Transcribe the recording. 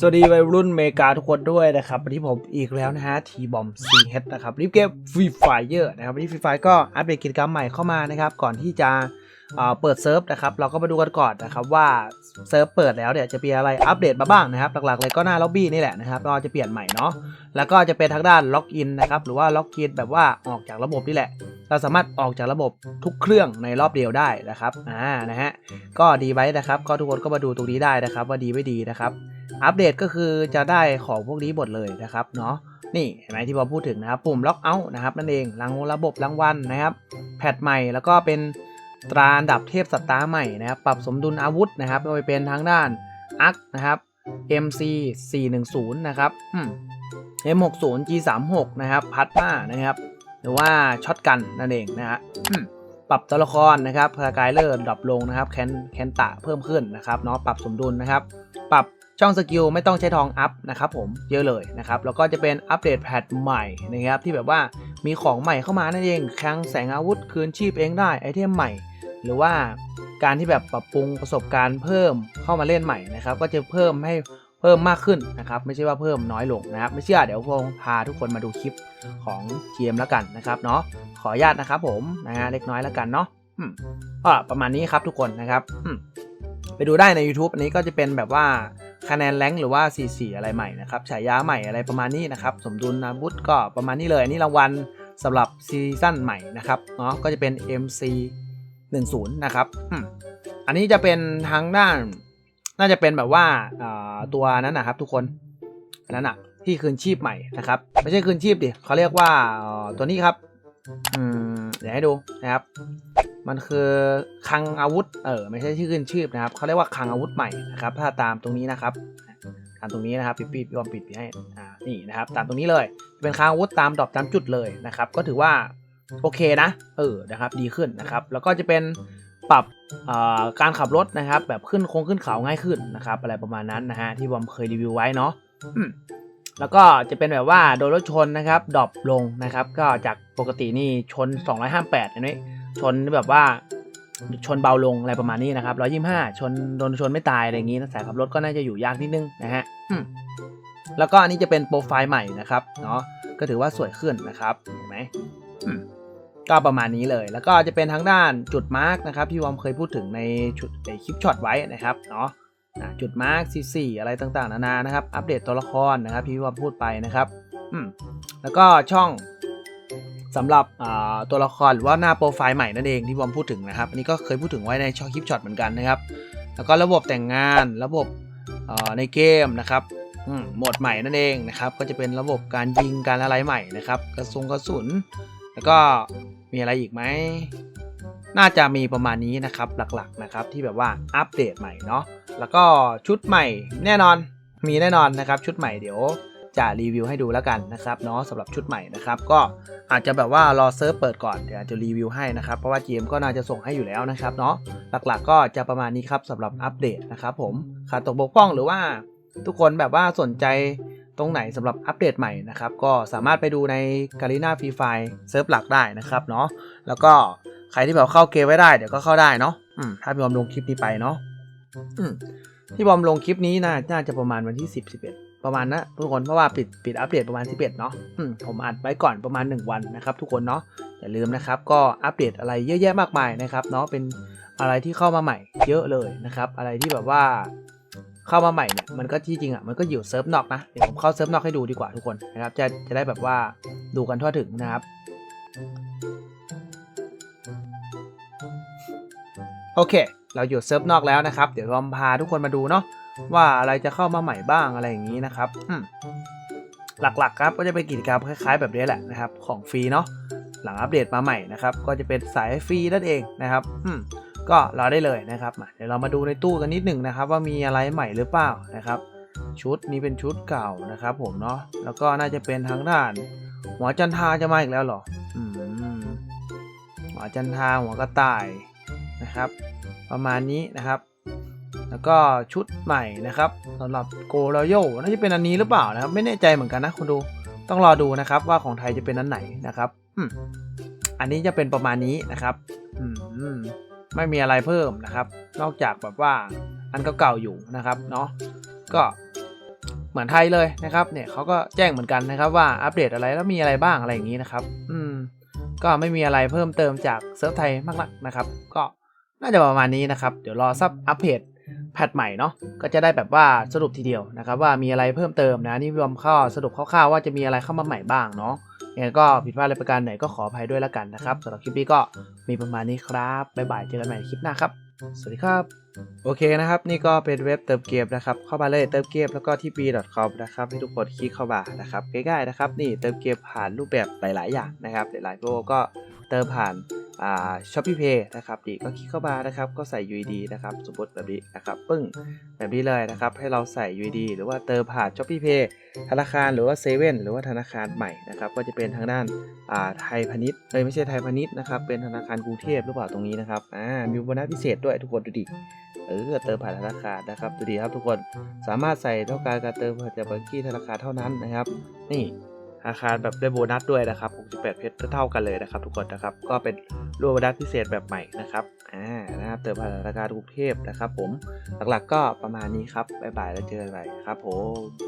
สวัสดีวัยรุ่นเมกาทุกคนด้วยนะครับวันนี้ผมอีกแล้วนะฮะทีบอมซีเฮดนะครับรีบเกมฟรีไฟเยอร์นะครับวันนี้ฟรีไฟก็อัปเดตกิจกรรมใหม่เข้ามานะครับ ก่อนที่จะเเปิดเซิร์ฟนะครับ เราก็มาดูกันก่อนนะครับว่าเซิร์ฟเปิดแล้วเนี่ยจะมีอะไรอัปเดตมาบ้างนะครับ หลักๆเลยก็หน้าล็อบบี้นี่แหละนะครับก็จะเปลี่ยนใหม่เนาะแล้วก็จะเป็นทางด้านล็อกอินนะครับหรือว่าล็อกอินแบบว่าออกจากระบบนี่แหละ เราสามารถออกจากระบบทุกเครื่องในรอบเดียวได้นะครับอ่านะฮะก็ดีไว้นะครับ ก็ทุกคนก็มาดูตรงนี้ได้นะครับ ว่าดีไม่ดีนะครับ อัปเดตก็คือจะได้ของพวกนี้หมดเลยนะครับเนาะนี่เห็นไหมที่ผมพูดถึงนะครับ ปุ่มล็อกเอาท์นะครับนั่นเองรางระบบรางวัลนะครับ แพทใหม่แล้วก็เป็นตราอันดับเทพสตาร์ใหม่นะครับปรับสมดุลอาวุธนะครับไม่ว่าจะเป็นทางด้านอักนะครับ MC 410นะครับอืม M60 G36 นะครับพัดมานะครับ หรือว่าช็อตกันนั่นเองนะฮะปรับตัวละครนะครับพากายเลอร์ดรอปลงนะครับแคนแคนตะเพิ่มขึ้นนะครับเนาะปรับสมดุลนะครับ ปรับ ช่องสกิลไม่ต้องใช้ทองอัพนะครับผมเยอะเลยนะครับแล้วก็จะเป็นอัปเดตแพทใหม่นะครับที่แบบว่ามีของใหม่เข้ามานั่นเองคลังแสงอาวุธคืนชีพเองได้ไอเทมใหม่ หรือว่าการที่แบบปรับปรุงประสบการณ์เพิ่มเข้ามาเล่นใหม่นะครับก็จะเพิ่มให้เพิ่มมากขึ้นนะครับไม่ใช่ว่าเพิ่มน้อยลงนะครับ ไม่เชื่อเดี๋ยวผมพาทุกคนมาดูคลิปของ GM แล้วกันนะครับเนาะขออนุญาตนะครับผมนะฮะเล็กน้อยแล้วกันเนาะอืมก็ประมาณนี้ครับทุกคนนะครับไปดูได้ใน YouTube อันนี้ก็จะเป็นแบบว่า คะแนนแรงหรือว่า CC อะไรใหม่นะครับฉายาใหม่อะไรประมาณนี้นะครับ สมดุลอาวุธก็ประมาณนี้เลยอันนี้รางวัลสำหรับซีซั่นใหม่นะครับเนาะก็จะเป็น MC 10นะครับอันนี้จะเป็นทางด้าน น่าจะเป็นแบบว่าตัวนั้นนะครับ ทุกคนอันนั้นอะที่คืนชีพใหม่นะครับ ไม่ใช่คืนชีพดิเขาเรียกว่าตัวนี้ครับ อืมเดี๋ยวให้ดูนะครับ มันคือคลังอาวุธ เออไม่ใช่ชื่อขึ้นชื่อนะครับเขาเรียกว่าคลังอาวุธใหม่นะครับ ถ้าตามตรงนี้นะครับตามตรงนี้นะครับปิดปิดยอมปิดให้อ่านี่นะครับ ตามตรงนี้เลยเป็นคลังอาวุธตามดอกตามจุดเลยนะครับ ก็ถือว่าโอเคนะเออนะครับดีขึ้นนะครับ แล้วก็จะเป็นปรับการขับรถนะครับ แบบขึ้นโค้งขึ้นเขาง่ายขึ้นนะครับ อะไรประมาณนั้นนะฮะที่บอมเคยรีวิวไว้เนาะแล้วก็จะเป็นแบบว่าโดนรถชนนะครับดรอปลงนะครับ ก็จากปกตินี่ชน 258อันนี้ ชนแบบว่าชนเบาลงอะไรประมาณนี้นะครับ125ชนโดนชนไม่ตายอะไรอย่างนี้นะสายขับรถก็น่าจะอยู่ยากนิดนึงนะฮะอืมแล้วก็อันนี้จะเป็นโปรไฟล์ใหม่นะครับเนาะก็ถือว่าสวยขึ้นนะครับเห็นไหมอืมก็ประมาณนี้เลย แล้วก็จะเป็นทางด้านจุดมาร์กนะครับที่วอมเคยพูดถึงในชุดในคลิปช็อตไว้นะครับเนาะอะจุดมาร์กซีซีอะไรต่างๆ นานานะครับ อัปเดตตัวละครนะครับที่ว่าพูดไปนะครับอืมแล้วก็ช่อง สำหรับตัวละครหรือว่าหน้าโปรไฟล์ใหม่นั่นเองที่วอมพูดถึงนะครับ อันนี้ก็เคยพูดถึงไว้ในช่องคลิปช็อตเหมือนกันนะครับ แล้วก็ระบบแต่งงานระบบในเกมนะครับโหมดใหม่นั่นเองนะครับ ก็จะเป็นระบบการยิงการอะไรใหม่นะครับ กระสุนกระสุน แล้วก็มีอะไรอีกไหม น่าจะมีประมาณนี้นะครับหลักๆนะครับที่แบบว่าอัปเดตใหม่เนาะ แล้วก็ชุดใหม่แน่นอนมีแน่นอนนะครับชุดใหม่เดี๋ยว จะรีวิวให้ดูแล้วกันนะครับเนาะสำหรับชุดใหม่นะครับก็อาจจะแบบว่ารอเซิร์ฟเปิดก่อนเดี๋ยวจะรีวิวให้นะครับเพราะว่า GM ก็น่าจะส่งให้อยู่แล้วนะครับเนาะหลักๆ ก็จะประมาณนี้ครับสำหรับอัปเดตนะครับผมขาดตกบกพร่องหรือว่าทุกคนแบบว่าสนใจตรงไหนสำหรับอัปเดตใหม่นะครับ ก็สามารถไปดูใน g a r i n a Free Fire เซิร์ฟหลักได้นะครับเนาะแล้วก็ใครที่แบบเข้าเกมไว้ได้เดี๋ยวก็เข้าได้เนาะถ้าพี่บอมลงคลิปนี้ไปเนาะอืมพี่บอมลงคลิปนี้น่าน่าจะประมาณวันที่ 10 11 ประมาณนะทุกคนเพราะว่าปิดปิดอัปเดตประมาณ 11 เนาะผมอัดไว้ก่อนประมาณ 1 วันนะครับ ทุกคนเนาะอย่าลืมนะครับ ก็อัปเดตอะไรเยอะแยะมากมายนะครับเนาะเป็นอะไรที่เข้ามาใหม่ เยอะเลยนะครับ อะไรที่แบบว่าเข้ามาใหม่เนี่ยมันก็ที่จริงอะมันก็อยู่เซิร์ฟนอกนะเดี๋ยวผมเข้าเซิร์ฟนอกให้ดูดีกว่าทุกคนนะครับ จะจะได้แบบว่าดูกันทั่วถึงนะครับโอเค เราอยู่เซิร์ฟนอกแล้วนะครับ เดี๋ยวเราพาทุกคนมาดูเนาะ ว่าอะไรจะเข้ามาใหม่บ้างอะไรอย่างนี้นะครับหลักๆครับก็จะเป็นกิจกรรมคล้ายๆแบบนี้แหละนะครับ ของฟรีเนาะหลังอัปเดตมาใหม่นะครับ ก็จะเป็นสายฟรีนั่นเองนะครับอืมก็รอได้เลยนะครับเดี๋ยวเรามาดูในตู้กันนิดหนึ่งนะครับ ว่ามีอะไรใหม่หรือเปล่านะครับ ชุดนี้เป็นชุดเก่านะครับ ผมเนาะแล้วก็น่าจะเป็นทางด้าน หัวจันทาจะมาอีกแล้วหรออืมหัวจันทาหัวกระต่ายนะครับ ประมาณนี้นะครับ แล้วก็ชุดใหม่นะครับสำหรับโกลโยน่าจะเป็นอันนี้หรือเปล่านะครับ ไม่แน่ใจเหมือนกันนะคุณดูต้องรอดูนะครับว่าของไทยจะเป็นอันไหนนะครับอันนี้จะเป็นประมาณนี้นะครับไม่มีอะไรเพิ่มนะครับ นอกจากแบบว่าอันเก่าๆอยู่นะครับเนาะก็เหมือนไทยเลยนะครับ เนี่ยเขาก็แจ้งเหมือนกันนะครับว่าอัปเดตอะไรแล้วมีอะไรบ้างอะไรอย่างนี้นะครับ อืม ก็ไม่มีอะไรเพิ่มเติมจากเซิร์ฟไทยมากนักนะครับ ก็น่าจะประมาณนี้นะครับ เดี๋ยวรอซับอัปเดต พทใหม่เนาะก็จะได้แบบว่าสรุปทีเดียวนะครับว่ามีอะไรเพิ่มเติมนะนี่รวมข้อสรุปคร่าวๆว่าจะมีอะไรเข้ามาใหม่บ้างเนาะยังไงก็ผิดพลาดอะไรประการไหนก็ขออภัยด้วยแล้วกันนะครับสำหรับคลิปนี้ก็มีประมาณนี้ครับบ๊ายบายเจอกันใหม่คลิปหน้าครับ สวัสดีครับ โอเคนะครับ นี่ก็เป็นเว็บเติมเกมนะครับ เข้ามาเลยเติมเกมแล้วก็ที่ b.com นะครับให้ทุกคนคลิกเข้ามานะครับง่ายๆนะครับ นี่เติมเกมผ่านรูปแบบหลาย ๆ อย่างนะครับหลายๆโปรก็เติมผ่าน อ่าช้อปปี้เพย์นะครับดีก็คลิกเข้ามานะครับก็ใส่ UID นะครับสมมติแบบนี้นะครับปึ้งแบบนี้เลยนะครับให้เราใส่ UID หรือว่าเติมผ่านช้อปปี้เพย์ธนาคารหรือว่าเซเว่นหรือว่าธนาคารใหม่นะครับก็จะเป็นทางด้านอ่าไทยพาณิชย์เอ้ยไม่ใช่ไทยพาณิชย์นะครับเป็นธนาคารกรุงเทพหรือเปล่าตรงนี้นะครับอ่ามีโบนัสพิเศษด้วยทุกคนดูดิเออเติมผ่านธนาคารนะครับดูดีครับทุกคนสามารถใส่เท่าการการเติมผ่านจากบัญชีธนาคารเท่านั้นนะครับ นี่ อาคารแบบได้โบนัสด้วยนะครับ 68 เพชรเท่ากันเลยนะครับ ทุกคนนะครับ ก็เป็นรวมโบนัสพิเศษแบบใหม่นะครับ อ่า นะครับเติมผ่านธนาคารกรุงเทพนะครับ ผม หลักๆก็ประมาณนี้ครับ บ๊ายบายแล้วเจอกันใหม่ครับผม